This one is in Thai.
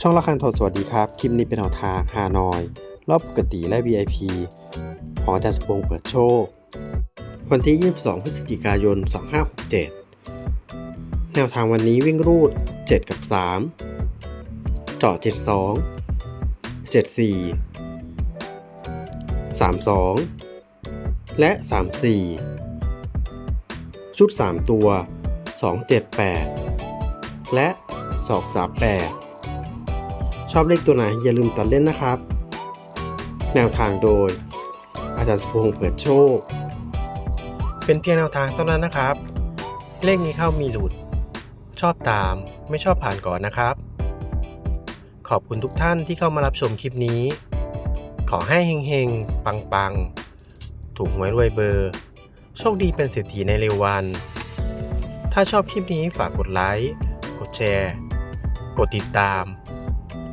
ช่องละคังโทรสวัสดีครับ คลิปนี้เป็นแนวทางฮานอย รอบปกติและ VIP ของอาจารย์สมพงษ์เปิดโชค วันที่ 22 พฤศจิกายน 2567 แนวทางวันนี้วิ่งรูด 7 กับ 3 เจาะ 72 74 32 และ 34 ชุด 3 ตัว 278 และ 238 ชอบเลขตัวไหนอย่าลืมตัดเล่นนะครับ แนวทางโดย อาจารย์สมพงษ์เปิดโชค เป็นเพียงแนวทางเท่านั้นนะครับ เลขนี้เข้ามีหลุด ชอบตามไม่ชอบผ่านก่อนนะครับ ขอบคุณทุกท่านที่เข้ามารับชมคลิปนี้ ขอให้เฮงๆ ปังๆ ถูกหวยรวยเบอร์ โชคดีเป็นเศรษฐีในเร็ววัน ถ้าชอบคลิปนี้ฝากกดไลค์ กดแชร์ กดติดตาม